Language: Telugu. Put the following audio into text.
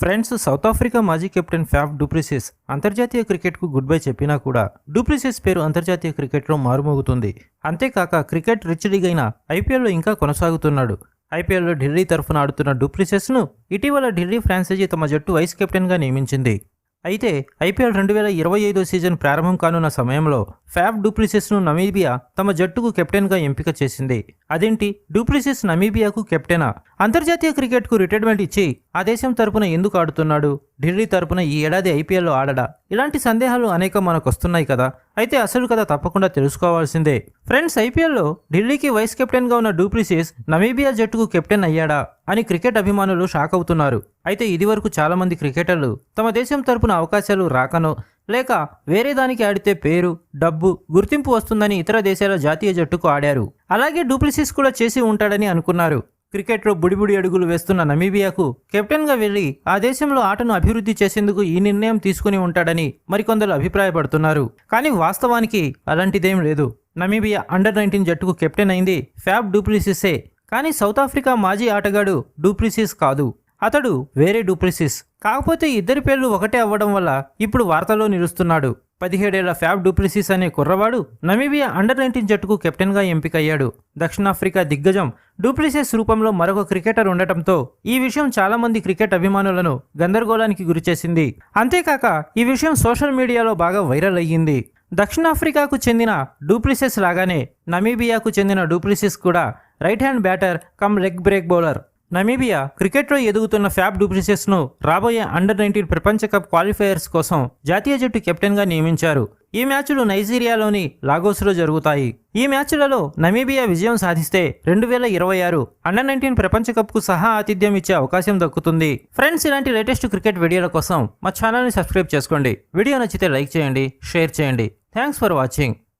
ఫ్రెండ్స్ సౌత్ ఆఫ్రికా మాజీ కెప్టెన్ ఫ్యాఫ్ డూప్రిసిస్ అంతర్జాతీయ క్రికెట్కు గుడ్ బై చెప్పినా కూడా డూప్రిసిస్ పేరు అంతర్జాతీయ క్రికెట్లో మారుమోగుతుంది. అంతేకాక క్రికెట్ రిచ్ అయిన ఐపీఎల్లో ఇంకా కొనసాగుతున్నాడు. ఐపీఎల్లో ఢిల్లీ తరఫున ఆడుతున్న డూప్రిసెస్ను ఇటీవల ఢిల్లీ ఫ్రాన్సైజీ తమ జట్టు వైస్ కెప్టెన్గా నియమించింది. అయితే ఐపీఎల్ రెండు వేల ఇరవై ఐదో సీజన్ ప్రారంభం కానున్న సమయంలో ఫ్యాఫ్ డూప్రిసిస్ను నమీబియా తమ జట్టుకు కెప్టెన్గా ఎంపిక చేసింది. అదేంటి? డూప్లిసిస్ నమీబియాకు కెప్టెనా? అంతర్జాతీయ క్రికెట్కు రిటైర్మెంట్ ఇచ్చి ఆ దేశం తరపున ఎందుకు ఆడుతున్నాడు? ఢిల్లీ తరపున ఈ ఏడాది ఐపీఎల్లో ఆడడా? ఇలాంటి సందేహాలు అనేకం మనకు వస్తున్నాయి కదా. అయితే అసలు కథ తప్పకుండా తెలుసుకోవాల్సిందే. ఫ్రెండ్స్ ఐపీఎల్లో ఢిల్లీకి వైస్ కెప్టెన్గా ఉన్న డూప్లిసిస్ నమీబియా జట్టుకు కెప్టెన్ అయ్యాడా అని క్రికెట్ అభిమానులు షాక్ అవుతున్నారు. అయితే ఇదివరకు చాలామంది క్రికెటర్లు తమ దేశం తరపున అవకాశాలు రాకనో లేక వేరే దానికి ఆడితే పేరు డబ్బు గుర్తింపు వస్తుందని ఇతర దేశాల జాతీయ జట్టుకు ఆడారు. అలాగే డూప్లిసిస్ కూడా చేసి ఉంటాడని అనుకున్నారు. క్రికెట్లో బుడిబుడి అడుగులు వేస్తున్న నమీబియాకు కెప్టెన్గా వెళ్ళి ఆ దేశంలో ఆటను అభివృద్ధి చేసేందుకు ఈ నిర్ణయం తీసుకుని ఉంటాడని మరికొందరు అభిప్రాయపడుతున్నారు. కానీ వాస్తవానికి అలాంటిదేం లేదు. నమీబియా అండర్ నైన్టీన్ జట్టుకు కెప్టెన్ అయింది ఫ్యాబ్ డూప్లిసిసే కానీ సౌత్ ఆఫ్రికా మాజీ ఆటగాడు డూప్లిసిస్ కాదు. అతడు వేరే డూప్లిసిస్. కాకపోతే ఇద్దరి పేర్లు ఒకటే అవ్వడం వల్ల ఇప్పుడు వార్తలో నిలుస్తున్నాడు. పదిహేడేళ్ళ ఫ్యాబ్ డూప్లిసిస్ అనే కుర్రవాడు నమీబియా అండర్ నైన్టీన్ జట్టుకు కెప్టెన్గా ఎంపికయ్యాడు. దక్షిణాఫ్రికా దిగ్గజం డూప్లిసిస్ రూపంలో మరొక క్రికెటర్ ఉండటంతో ఈ విషయం చాలామంది క్రికెట్ అభిమానులను గందరగోళానికి గురిచేసింది. అంతేకాక ఈ విషయం సోషల్ మీడియాలో బాగా వైరల్ అయ్యింది. దక్షిణాఫ్రికాకు చెందిన డూప్లిసిస్ లాగానే నమీబియాకు చెందిన డూప్లిసిస్ కూడా right hand batter cum leg break bowler. Namibia క్రికెట్లో ఎదుగుతున్న ఫ్యాబ్ డూప్లిసిస్ను రాబోయే అండర్ నైన్టీన్ ప్రపంచ కప్ క్వాలిఫైయర్స్ కోసం జాతీయ జట్టు కెప్టెన్గా నియమించారు. ఈ మ్యాచ్లు నైజీరియాలోని లాగోస్లో జరుగుతాయి. ఈ మ్యాచ్లలో నమీబియా విజయం సాధిస్తే రెండు వేల ఇరవై ఆరు అండర్ నైన్టీన్ ప్రపంచ కప్కు సహా ఆతిథ్యం ఇచ్చే అవకాశం దక్కుతుంది. ఫ్రెండ్స్ ఇలాంటి లేటెస్ట్ క్రికెట్ వీడియోల కోసం మా ఛానల్ని సబ్స్క్రైబ్ చేసుకోండి. వీడియో నచ్చితే లైక్ చేయండి షేర్ చేయండి. Thanks for watching.